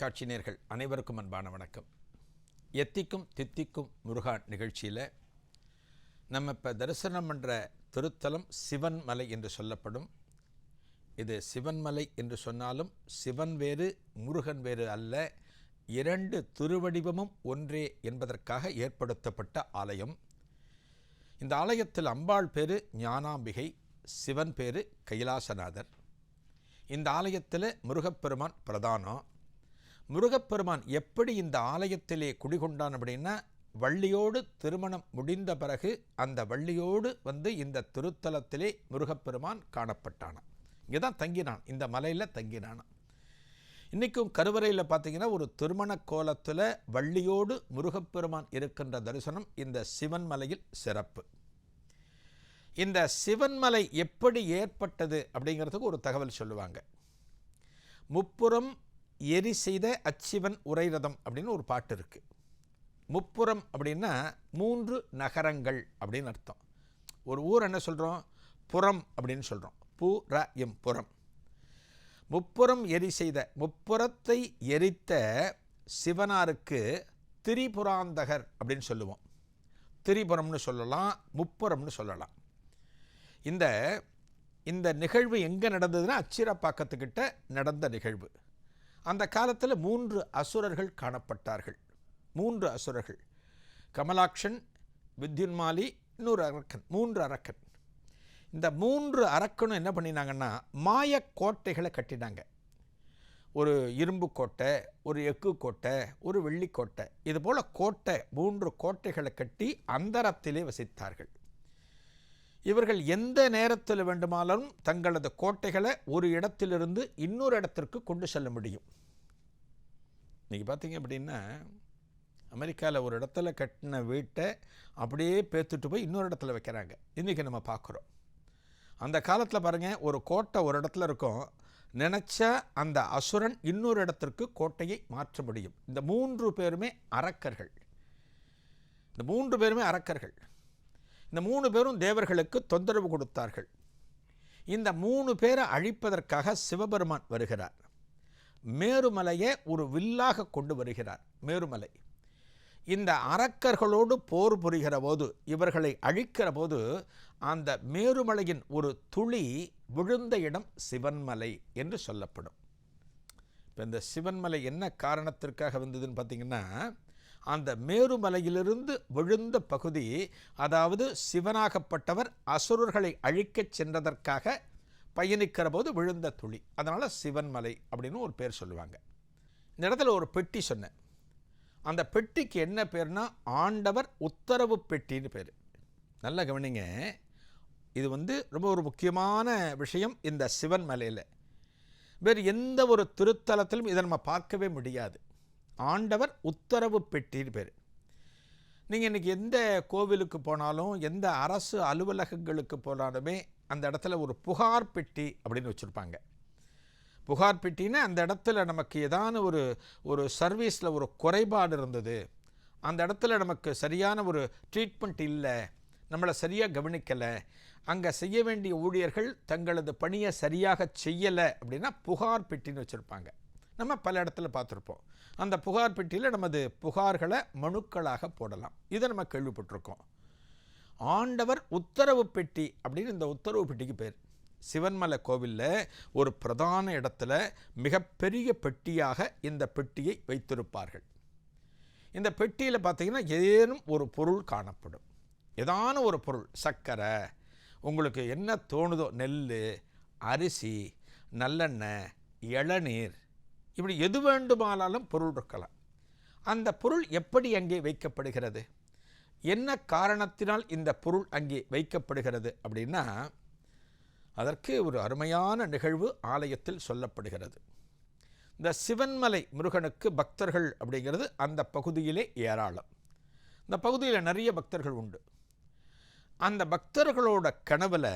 தொலைக்காட்சி நேர்கள் அனைவருக்கும் அன்பான வணக்கம். எத்திக்கும் தித்திக்கும் முருகா நிகழ்ச்சியில் நம்ம இப்போ தரிசனம் பண்ணுற திருத்தலம் சிவன் மலை என்று சொல்லப்படும். இது சிவன்மலை என்று சொன்னாலும் சிவன் வேறு முருகன் வேறு அல்ல. இரண்டு திருவடிவமும் ஒன்றே என்பதற்காக ஏற்படுத்தப்பட்ட ஆலயம். இந்த ஆலயத்தில் அம்பாள் பேரு ஞானாம்பிகை சிவன் பேரு கைலாசநாதர். இந்த ஆலயத்தில் முருகப்பெருமான் பிரதானம். முருகப்பெருமான் எப்படி இந்த ஆலயத்திலே குடிகொண்டான் அப்படின்னா வள்ளியோடு திருமணம் முடிந்த பிறகு அந்த வள்ளியோடு வந்து இந்த திருத்தலத்திலே முருகப்பெருமான் காணப்பட்டானான் இங்கே தான் தங்கினான் இந்த மலையில் தங்கினானான் இன்றைக்கும் கருவறையில் பார்த்தீங்கன்னா ஒரு திருமண கோலத்தில் வள்ளியோடு முருகப்பெருமான் இருக்கின்ற தரிசனம் இந்த சிவன் மலையில் சிறப்பு. இந்த சிவன்மலை எப்படி ஏற்பட்டது அப்படிங்கிறதுக்கு ஒரு தகவல் சொல்லுவாங்க. முப்புறம் எரி செய்த அச்சிவன் உரைரதம் அப்படின்னு ஒரு பாட்டு இருக்குது முப்புறம் அப்படின்னா மூன்று நகரங்கள் அப்படின்னு அர்த்தம். ஒரு ஊர் என்ன சொல்கிறோம் புறம் அப்படின்னு சொல்கிறோம் பூ ர எம் புறம். முப்புறம் எரி செய்த முப்புறத்தை எரித்த சிவனாருக்கு திரிபுராந்தகர் அப்படின்னு சொல்லுவோம். திரிபுரம்னு சொல்லலாம் முப்புறம்னு சொல்லலாம். இந்த இந்த நிகழ்வு எங்கே நடந்ததுன்னா அச்சிரப்பாக்கத்துக்கிட்ட நடந்த நிகழ்வு. அந்த காலத்தில் மூன்று அசுரர்கள் காணப்பட்டார்கள். மூன்று அசுரர்கள். கமலாக்ஷன் வித்யுன்மாலி இன்னொரு அரக்கன் மூன்று அரக்கன். இந்த மூன்று அரக்கனும் என்ன பண்ணினாங்கன்னா மாய கோட்டைகளை கட்டினாங்க. ஒரு இரும்பு கோட்டை ஒரு எக்கு கோட்டை ஒரு வெள்ளிக்கோட்டை இதுபோல் கோட்டை மூன்று கோட்டைகளை கட்டி அந்தரத்திலே வசித்தார்கள். இவர்கள் எந்த நேரத்தில் வேண்டுமானாலும் தங்களது கோட்டைகளை ஒரு இடத்திலிருந்து இன்னொரு இடத்திற்கு கொண்டு செல்ல முடியும். இன்றைக்கி பார்த்தீங்க அப்படின்னா அமெரிக்காவில் ஒரு இடத்துல கட்டின வீட்டை அப்படியே பேத்துட்டு போய் இன்னொரு இடத்துல வைக்கிறாங்க. இன்றைக்கி நம்ம பார்க்குறோம் அந்த காலத்தில் பாருங்கள் ஒரு கோட்டை ஒரு இடத்துல இருக்கும். நினச்சா அந்த அசுரன் இன்னொரு இடத்திற்கு கோட்டையை மாற்ற முடியும். இந்த மூன்று பேருமே அரக்கர்கள். இந்த மூன்று பேருமே அரக்கர்கள். இந்த மூணு பேரும் தேவர்களுக்கு தொந்தரவு கொடுத்தார்கள். இந்த மூணு பேரை அழிப்பதற்காக சிவபெருமான் வருகிறார். மேருமலையை ஒரு வில்லாக கொண்டு வருகிறார் மேருமலை. இந்த அரக்கர்களோடு போர் புரிகிற போது இவர்களை அழிக்கிற போது அந்த மேருமலையின் ஒரு துளி விழுந்த இடம் சிவன்மலை என்று சொல்லப்படும். இப்போ இந்த சிவன்மலை என்ன காரணத்திற்காக வந்ததுன்னு பார்த்தீங்கன்னா அந்த மேருமலையிலிருந்து விழுந்த பகுதி அதாவது சிவனாகப்பட்டவர் அசுரர்களை அழிக்கச் சென்றதற்காக பயணிக்கிற போது விழுந்த துளி. அதனால் சிவன்மலை அப்படின்னு ஒரு பேர் சொல்லுவாங்க. இந்த இடத்துல ஒரு பெட்டி சொன்னேன். அந்த பெட்டிக்கு என்ன பேர்னா ஆண்டவர் உத்தரவு பெட்டின்னு பேர். நல்லா கவனிங்க. இது வந்து ரொம்ப ஒரு முக்கியமான விஷயம் இந்த சிவன் மலையில் வேறு எந்த ஒரு திருத்தலத்திலும் இதை நம்ம பார்க்கவே முடியாது. ஆண்டவர் உத்தரவு பெட்டின்னு பேர். நீங்கள் இன்றைக்கி எந்த கோவிலுக்கு போனாலும் எந்த அரசு அலுவலகங்களுக்கு போனாலுமே அந்த இடத்துல ஒரு புகார் பெட்டி அப்படின்னு வச்சுருப்பாங்க. புகார் பெட்டின்னா அந்த இடத்துல நமக்கு ஏதான ஒரு ஒரு சர்வீஸில் ஒரு குறைபாடு இருந்தது. அந்த இடத்துல நமக்கு சரியான ஒரு ட்ரீட்மெண்ட் இல்லை. நம்மளை சரியாக கவனிக்கலை. அங்கே செய்ய வேண்டிய ஊழியர்கள் தங்களது பணியை சரியாக செய்யலை அப்படின்னா புகார் பெட்டின்னு வச்சுருப்பாங்க. நம்ம பல இடத்துல பார்த்துருப்போம். அந்த புகார் பெட்டியில் நமது புகார்களை மனுக்களாக போடலாம். இதை நம்ம கேள்விப்பட்டிருக்கோம். ஆண்டவர் உத்தரவு பெட்டி அப்படின்னு இந்த உத்தரவு பெட்டிக்கு பேர். சிவன்மலை கோவிலில் ஒரு பிரதான இடத்துல மிகப்பெரிய பெட்டியாக இந்த பெட்டியை வைத்திருப்பார்கள். இந்த பெட்டியில் பார்த்தீங்கன்னா ஏதேனும் ஒரு பொருள் காணப்படும். ஏதான ஒரு பொருள் சர்க்கரை உங்களுக்கு என்ன தோணுதோ நெல் அரிசி நல்லெண்ணெய் இளநீர் இப்படி எது வேண்டுமானாலும் பொருள் இருக்கலாம். அந்த பொருள் எப்படி அங்கே வைக்கப்படுகிறது? என்ன காரணத்தினால் இந்த பொருள் அங்கே வைக்கப்படுகிறது அப்படின்னா அதற்கு ஒரு அருமையான நிகழ்வு ஆலயத்தில் சொல்லப்படுகிறது. இந்த சிவன்மலை முருகனுக்கு பக்தர்கள் அப்படிங்கிறது அந்த பகுதியிலே ஏராளம். இந்த பகுதியில் நிறைய பக்தர்கள் உண்டு. அந்த பக்தர்களோட கனவில்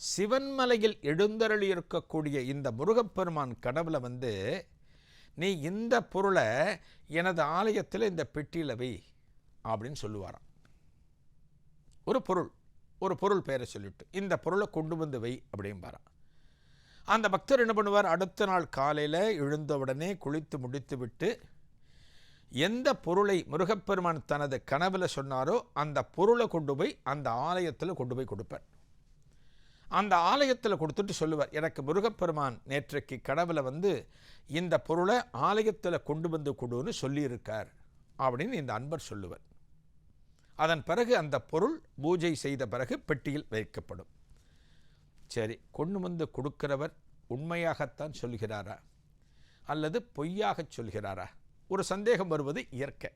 சிவன்மலையில் எழுந்தருளி இருக்கக்கூடிய இந்த முருகப்பெருமான் கனவில் வந்து நீ இந்த பொருளை எனது ஆலயத்தில் இந்த பெட்டியில் வை அப்படின்னு சொல்லுவாராம். ஒரு பொருள் ஒரு பொருள் பெயரை சொல்லிட்டு இந்த பொருளை கொண்டு வந்து வை அப்படிம்பாராம். அந்த பக்தர் என்ன பண்ணுவார்? அடுத்த நாள் காலையில் எழுந்தவுடனே குளித்து முடித்து விட்டு எந்த பொருளை முருகப்பெருமான் தனது கனவில் சொன்னாரோ அந்த பொருளை கொண்டு போய் அந்த ஆலயத்தில் கொண்டு போய் கொடுப்பார். அந்த ஆலயத்தில் கொடுத்துட்டு சொல்லுவார் எனக்கு முருகப்பெருமான் நேற்றைக்கு கனவில் வந்து இந்த பொருளை ஆலயத்தில் கொண்டு வந்து கொடுன்னு சொல்லியிருக்கார் அப்படின்னு இந்த அன்பர் சொல்லுவார். அதன் பிறகு அந்த பொருள் பூஜை செய்த பிறகு பெட்டியில் வைக்கப்படும். சரி கொண்டு வந்து கொடுக்கிறவர் உண்மையாகத்தான் சொல்கிறாரா? அல்லது பொய்யாக சொல்கிறாரா? ஒரு சந்தேகம் வருவது இயற்கை.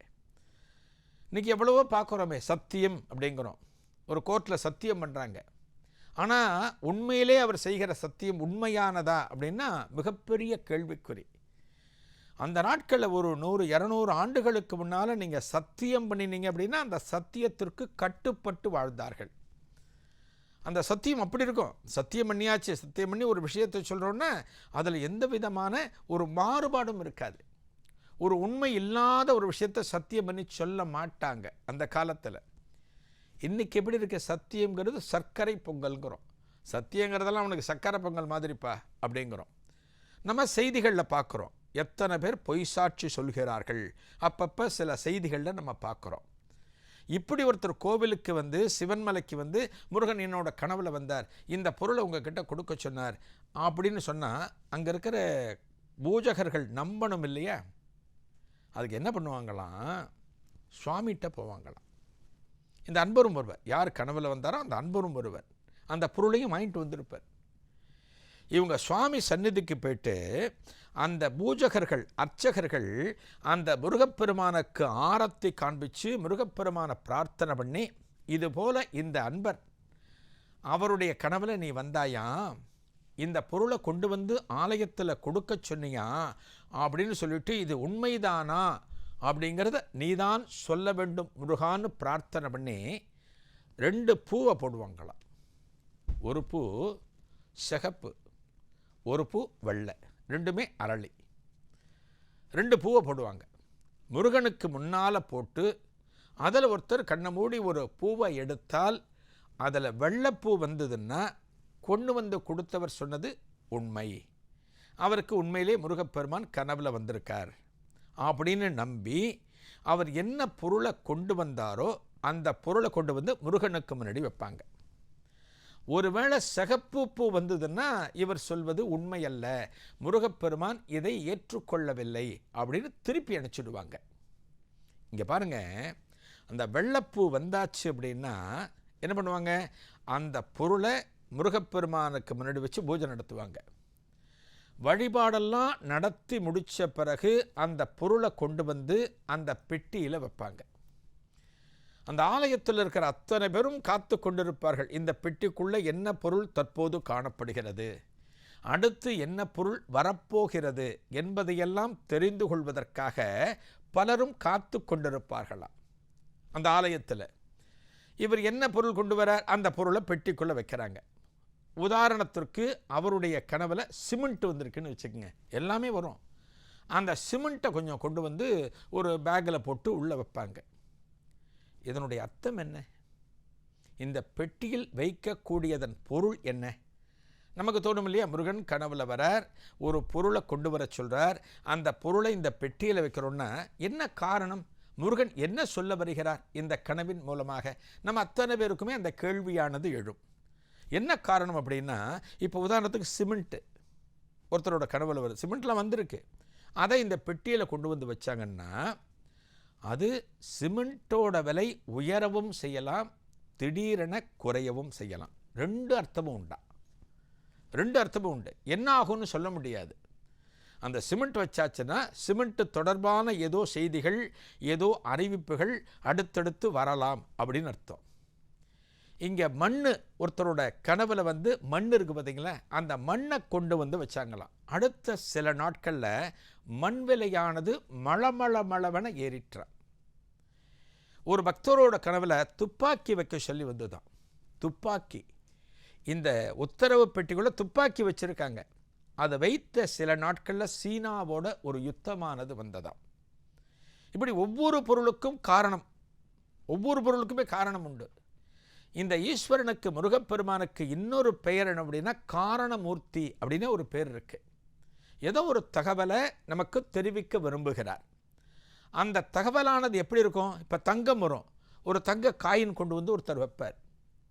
இன்றைக்கி எவ்வளவோ பார்க்குறோமே சத்தியம் அப்படிங்கிறோம். ஒரு கோர்ட்டில் சத்தியம் பண்ணுறாங்க ஆனால் உண்மையிலே அவர் செய்கிற சத்தியம் உண்மையானதா அப்படின்னா மிகப்பெரிய கேள்விக்குறி. அந்த நாட்களில் ஒரு நூறு இரநூறு ஆண்டுகளுக்கு முன்னால் நீங்கள் சத்தியம் பண்ணினீங்க அப்படின்னா அந்த சத்தியத்திற்கு கட்டுப்பட்டு வாழ்ந்தார்கள். அந்த சத்தியம் அப்படி இருக்கும். சத்தியம் பண்ணியாச்சு சத்தியம் பண்ணி ஒரு விஷயத்தை சொல்கிறோன்னா அதில் எந்த விதமான ஒரு மாறுபாடும் இருக்காது. ஒரு உண்மை இல்லாத ஒரு விஷயத்தை சத்தியம் பண்ணி சொல்ல மாட்டாங்க அந்த காலத்தில். இன்றைக்கி எப்படி இருக்க? சத்தியங்கிறது சர்க்கரை பொங்கல்ங்கிறோம். சத்தியங்கிறதெல்லாம் அவனுக்கு சர்க்கரை பொங்கல் மாதிரிப்பா அப்படிங்கிறோம். நம்ம செய்திகளில் பார்க்குறோம் எத்தனை பேர் பொய் சாட்சி சொல்கிறார்கள்? அப்பப்போ சில செய்திகளில் நம்ம பார்க்குறோம் இப்படி ஒருத்தர் கோவிலுக்கு வந்து சிவன்மலைக்கு வந்து முருகன் என்னோட கனவில் வந்தார். இந்த பொருளை உங்ககிட்ட கொடுக்க சொன்னார் அப்படின்னு சொன்னால் அங்கே இருக்கிற பூஜகர்கள் நம்பணும் இல்லையா? அதுக்கு என்ன பண்ணுவாங்களாம்? சுவாமிகிட்ட போவாங்களாம். இந்த அன்பரும் வருவர் யார் கனவில் வந்தாரோ அந்த அன்பரும் வருவர் அந்த பொருளையும் வாங்கிட்டு வந்திருப்பார். இவங்க சுவாமி சந்நிதிக்கு போயிட்டு அந்த பூஜகர்கள் அர்ச்சகர்கள் அந்த முருகப்பெருமானுக்கு ஆரத்தி காண்பிச்சு முருகப்பெருமானை பிரார்த்தனை பண்ணி இதுபோல் இந்த அன்பர் அவருடைய கனவில் நீ வந்தாயா? இந்த பொருளை கொண்டு வந்து ஆலயத்தில் கொடுக்க சொன்னியா? அப்படின்னு சொல்லிட்டு இது உண்மைதானா? அப்படிங்கிறத நீதான் சொல்ல வேண்டும் முருகான்னு பிரார்த்தனை பண்ணி ரெண்டு பூவை போடுவாங்களாம் ஒரு பூ சிகப்பு ஒரு பூ வெள்ளை ரெண்டுமே அரளி. ரெண்டு பூவை போடுவாங்க. முருகனுக்கு முன்னால் போட்டு அதில் ஒருத்தர் கண்ணை மூடி ஒரு பூவை எடுத்தால் அதில் வெள்ளைப்பூ வந்ததுன்னா கொண்டு வந்து கொடுத்தவர் சொன்னது உண்மை. அவருக்கு உண்மையிலே முருகப்பெருமான் கனவில் வந்திருக்கார். அப்படின்னு நம்பி அவர் என்ன பொருளை கொண்டு வந்தாரோ அந்த பொருளை கொண்டு வந்து முருகனுக்கு முன்னாடி வைப்பாங்க. ஒருவேளை சிகப்பு பூ வந்ததுன்னா இவர் சொல்வது உண்மை அல்ல முருகப்பெருமான் இதை ஏற்றுக்கொள்ளவில்லை அப்படின்னு திருப்பி அனுப்பிச்சிடுவாங்க. இங்கே பாருங்க அந்த வெள்ளைப்பூ வந்தாச்சு அப்படின்னா என்ன பண்ணுவாங்க? அந்த பொருளை முருகப்பெருமானுக்கு முன்னாடி வச்சு பூஜை நடத்துவாங்க. வழிபாடெல்லாம் நடத்தி முடித்த பிறகு அந்த பொருளை கொண்டு வந்து அந்த பெட்டியில் வைப்பாங்க. அந்த ஆலயத்தில் இருக்கிற அத்தனை பேரும் காத்து கொண்டிருப்பார்கள். இந்த பெட்டிக்குள்ளே என்ன பொருள் தற்போது காணப்படுகிறது? அடுத்து என்ன பொருள் வரப்போகிறது என்பதையெல்லாம் தெரிந்து கொள்வதற்காக பலரும் காத்து கொண்டிருப்பார்களாம். அந்த ஆலயத்தில். இவர் என்ன பொருள் கொண்டு வரார்? அந்த பொருளை பெட்டிக்குள்ளே வைக்கிறாங்க. உதாரணத்திற்கு அவருடைய கனவில் சிமெண்ட் வந்திருக்குன்னு வச்சுக்கோங்க. எல்லாமே வரும். அந்த சிமெண்ட்டை கொஞ்சம் கொண்டு வந்து ஒரு பேக்கில் போட்டு உள்ளே வைப்பாங்க. இதனுடைய அர்த்தம் என்ன? இந்த பெட்டியில் வைக்கக்கூடியதன் பொருள் என்ன? நமக்கு தோணும் இல்லையா? முருகன் கனவில் வரார் ஒரு பொருளை கொண்டு வர சொல்கிறார் அந்த பொருளை இந்த பெட்டியில் வைக்கிறோன்னா என்ன காரணம்? முருகன் என்ன சொல்ல வருகிறார்? இந்த கனவின் மூலமாக. நம்ம அத்தனை பேருக்குமே அந்த கேள்வியானது எழும். என்ன காரணம் அப்படின்னா இப்போ உதாரணத்துக்கு சிமெண்ட்டு ஒருத்தரோட கனவில் வருது சிமெண்ட்லாம் வந்திருக்கு. அதை இந்த பெட்டியில் கொண்டு வந்து வச்சாங்கன்னா அது சிமெண்ட்டோட விலை உயரவும் செய்யலாம் திடீரென குறையவும் செய்யலாம். ரெண்டு அர்த்தமும் உண்டா? ரெண்டு அர்த்தமும் உண்டு. என்ன ஆகும்னு சொல்ல முடியாது. அந்த சிமெண்ட் வச்சாச்சுன்னா சிமெண்ட்டு தொடர்பான ஏதோ செய்திகள் ஏதோ அறிவிப்புகள் அடுத்தடுத்து வரலாம் அப்படின்னு அர்த்தம். இங்கே மண் ஒருத்தரோட கனவில் வந்து மண் இருக்குது பார்த்தீங்களா அந்த மண்ணை கொண்டு வந்து வச்சாங்களாம். அடுத்த சில நாட்களில் மண் விலையானது மளமள மளவென ஏறிற்றான் ஒரு பக்தரோட கனவில் துப்பாக்கி வைக்க சொல்லி வந்துதான் துப்பாக்கி. இந்த உத்தரவு பெட்டிக்குள்ளே துப்பாக்கி வச்சுருக்காங்க. அதை வைத்த சில நாட்களில் சீனாவோட ஒரு யுத்தமானது வந்ததாம். இப்படி ஒவ்வொரு பொருளுக்கும் காரணம். ஒவ்வொரு பொருளுக்குமே காரணம் உண்டு. இந்த ஈஸ்வரனுக்கு முருகப்பெருமானுக்கு இன்னொரு பெயர் என்ன அப்படின்னா காரணமூர்த்தி அப்படின்னு ஒரு பேர் இருக்கு. ஏதோ ஒரு தகவலை நமக்கு தெரிவிக்க விரும்புகிறார். அந்த தகவலானது எப்படி இருக்கும்? இப்போ தங்கம் வரும். ஒரு தங்க காயின் கொண்டு வந்து ஒருத்தர் வைப்பார்.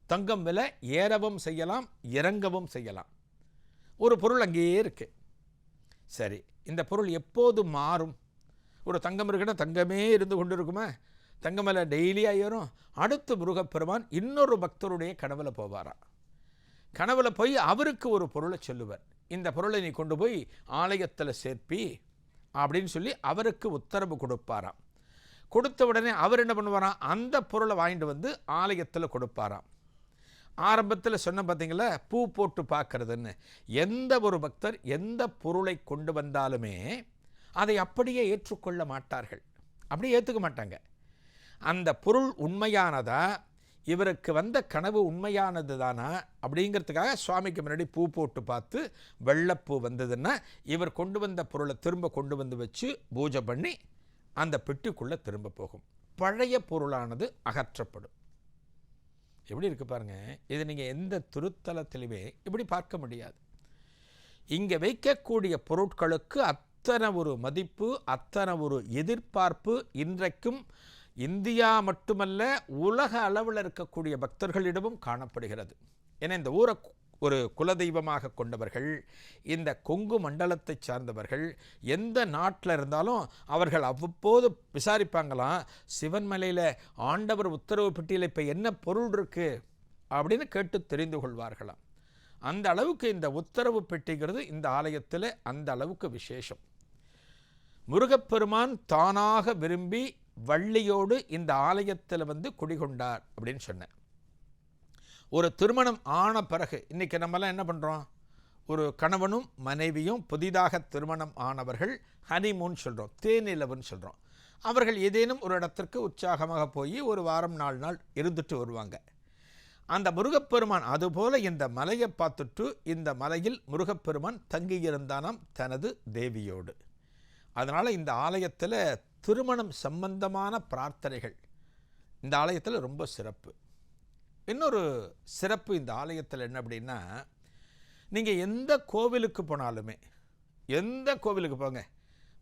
தங்கம் விலை ஏறவும் செய்யலாம் இறங்கவும் செய்யலாம். ஒரு பொருள் அங்கேயே இருக்குது சரி இந்த பொருள் எப்போது மாறும்? ஒரு தங்கம் இருக்குன்னா தங்கமே இருந்து கொண்டு இருக்குமா தங்கமலை டெய்லி டெய்லியாக அடுத்து முருகப்பெருமான் இன்னொரு பக்தருடைய கனவில் போவாராம் கனவில் போய் அவருக்கு ஒரு பொருளை சொல்லுவார். இந்த பொருளை நீ கொண்டு போய் ஆலயத்தில் சேர்ப்பி அப்படின்னு சொல்லி அவருக்கு உத்தரவு கொடுப்பாராம். கொடுத்த உடனே அவர் என்ன பண்ணுவாராம் அந்த பொருளை வாங்கிட்டு வந்து ஆலயத்தில் கொடுப்பாராம். ஆரம்பத்தில் சொன்ன பார்த்தீங்களா பூ போட்டு பார்க்கறதுன்னு எந்த ஒரு பக்தர் எந்த பொருளை கொண்டு வந்தாலுமே அதை அப்படியே ஏற்றுக்கொள்ள மாட்டார்கள். அப்படியே ஏற்றுக்க மாட்டாங்க. அந்த பொருள் உண்மையானதா? இவருக்கு வந்த கனவு உண்மையானது தானா அப்படிங்கிறதுக்காக சுவாமிக்கு முன்னாடி பூ போட்டு பார்த்து வெள்ளப்பூ வந்ததுன்னா இவர் கொண்டு வந்த பொருளை திரும்ப கொண்டு வந்து வச்சு பூஜை பண்ணி அந்த பெட்டிக்குள்ளே திரும்ப போகும். பழைய பொருளானது அகற்றப்படும். எப்படி இருக்கு பாருங்க. இது நீங்கள் எந்த திருத்தலத்திலுமே இப்படி பார்க்க முடியாது. இங்கே வைக்கக்கூடிய பொருட்களுக்கு அத்தனை ஒரு மதிப்பு அத்தனை ஒரு எதிர்பார்ப்பு இன்றைக்கும் இந்தியா மட்டுமல்ல உலக அளவில் இருக்கக்கூடிய பக்தர்களிடமும் காணப்படுகிறது. ஏன்னா இந்த ஊரை ஒரு குலதெய்வமாக கொண்டவர்கள் இந்த கொங்கு மண்டலத்தை சார்ந்தவர்கள் எந்த நாட்டில் இருந்தாலும் அவர்கள் அவ்வப்போது விசாரிப்பாங்களாம் சிவன்மலையில் ஆண்டவர் உத்தரவு பெட்டியில் இப்போ என்ன பொருள் இருக்குது அப்படின்னு கேட்டு தெரிந்து கொள்வார்களாம். அந்த அளவுக்கு இந்த உத்தரவு பெட்டிங்கிறது இந்த ஆலயத்தில் அந்த அளவுக்கு விசேஷம். முருகப்பெருமான் தானாக விரும்பி வள்ளியோடு இந்த ஆலயத்தில் வந்து குடிகொண்டார் அப்படின்னு சொன்னேன். ஒரு திருமணம் ஆன பிறகு இன்றைக்கி நம்மலாம் என்ன பண்ணுறோம் ஒரு கணவனும் மனைவியும் புதிதாக திருமணம் ஆனவர்கள் ஹனிமூன் சொல்கிறோம் தேனிலவுன்னு சொல்கிறோம் அவர்கள் ஏதேனும் ஒரு இடத்திற்கு உற்சாகமாக போய் ஒரு வாரம் நாலு நாள் இருந்துட்டு வருவாங்க. அந்த முருகப்பெருமான் அதுபோல இந்த மலையை பார்த்துட்டு இந்த மலையில் முருகப்பெருமான் தங்கியிருந்தானாம் தனது தேவியோடு. அதனால் இந்த ஆலயத்தில் திருமணம் சம்பந்தமான பிரார்த்தனைகள். இந்த ஆலயத்தில் ரொம்ப சிறப்பு. இன்னொரு சிறப்பு இந்த ஆலயத்தில் என்ன அப்படின்னா நீங்கள் எந்த கோவிலுக்கு போனாலுமே எந்த கோவிலுக்கு போங்க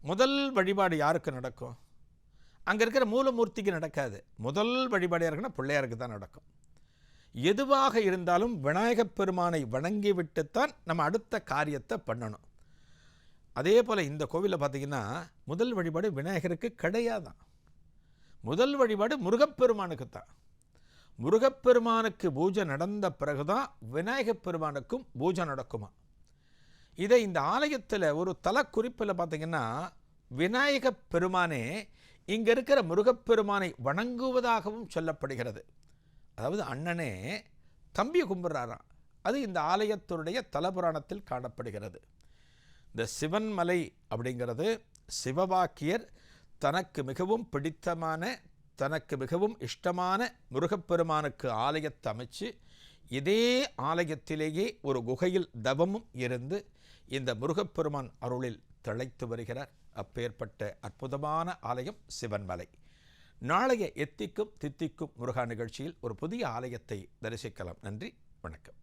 முதல் வழிபாடு யாருக்கு நடக்கும்? அங்கே இருக்கிற மூலமூர்த்திக்கு நடக்காது. முதல் வழிபாடு யாருக்குன்னா பிள்ளையாருக்கு தான் நடக்கும். எதுவாக இருந்தாலும் விநாயகப் பெருமானை வணங்கிவிட்டுத்தான் நம்ம அடுத்த காரியத்தை பண்ணணும். அதே போல் இந்த கோவிலில் பார்த்தீங்கன்னா முதல் வழிபாடு விநாயகருக்கு கிடையாதான். முதல் வழிபாடு முருகப்பெருமானுக்கு தான் முருகப்பெருமானுக்கு பூஜை நடந்த பிறகுதான் விநாயகப் பெருமானுக்கும் பூஜை நடக்குமா இதை இந்த ஆலயத்தில் ஒரு தலக்குறிப்பில் பார்த்தீங்கன்னா விநாயகப் பெருமானே இங்கே இருக்கிற முருகப்பெருமானை வணங்குவதாகவும் சொல்லப்படுகிறது. அதாவது அண்ணனே தம்பியை கும்பிட்றாராம். அது இந்த ஆலயத்தினுடைய தலபுராணத்தில் காணப்படுகிறது. இந்த சிவன்மலை அப்படிங்கிறது சிவவாக்கியர் தனக்கு மிகவும் பிடித்தமான தனக்கு மிகவும் இஷ்டமான முருகப்பெருமானுக்கு ஆலயத்தை அமைச்சு இதே ஆலயத்திலேயே ஒரு குகையில் தவமும் இருந்து இந்த முருகப்பெருமான் அருளில் திளைத்து வருகிறார். அப்பேற்பட்ட அற்புதமான ஆலயம் சிவன்மலை. நாளைய எத்திக்கும் தித்திக்கும் முருகா நிகழ்ச்சியில் ஒரு புதிய ஆலயத்தை தரிசிக்கலாம். நன்றி வணக்கம்.